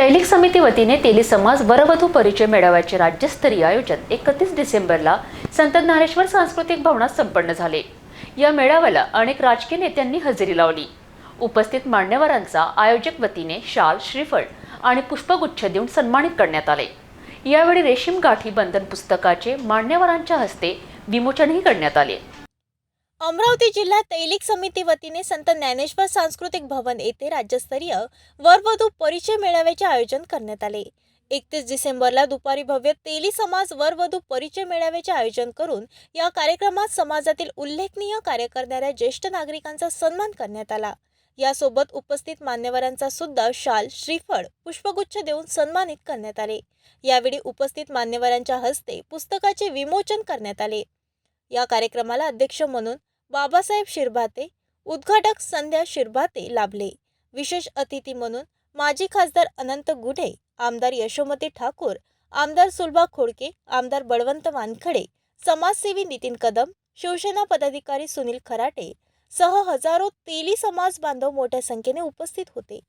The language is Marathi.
तैलिक समिती वतीने तेली समाज वरवधू परिचय मेळाव्याचे राज्यस्तरीय आयोजन एकतीस डिसेंबरला संत ज्ञानेश्वर सांस्कृतिक भवनात संपन्न झाले. या मेळाव्याला अनेक राजकीय नेत्यांनी हजेरी लावली. उपस्थित मान्यवरांचा आयोजक वतीने शाल श्रीफळ आणि पुष्पगुच्छ देऊन सन्मानित करण्यात आले. यावेळी रेशीम गाठी बंधन पुस्तकाचे मान्यवरांच्या हस्ते विमोचनही करण्यात आले. अमरावती जिल्हा तैलिक समिती वतीने संत ज्ञानेश्वर सांस्कृतिक भवन येथे राज्यस्तरीय वरवधू परिचय मेळाव्याचे आयोजन करण्यात आले. एकतीस डिसेंबरला दुपारी भव्य तेली समाज वरवधू परिचय मेळाव्याचे आयोजन करून या कार्यक्रमात समाजातील उल्लेखनीय कार्य करणाऱ्या ज्येष्ठ नागरिकांचा सन्मान करण्यात आला. यासोबत उपस्थित मान्यवरांचा सुद्धा शाल श्रीफळ पुष्पगुच्छ देऊन सन्मानित करण्यात आले. यावेळी उपस्थित मान्यवरांच्या हस्ते पुस्तकाचे विमोचन करण्यात आले. या कार्यक्रमाला अध्यक्ष म्हणून बाबासाहेब शिरभाते उद्घाटक संध्या शिरभाते लाभले. विशेष अतिथी म्हणून माजी खासदार अनंत गुढे आमदार यशोमती ठाकूर आमदार सुलभा खोडके आमदार बळवंत वानखडे समाजसेवी नितीन कदम शिवसेना पदाधिकारी सुनील खराटे सह हजारो तेली समाज बांधव मोठ्या संख्येने उपस्थित होते.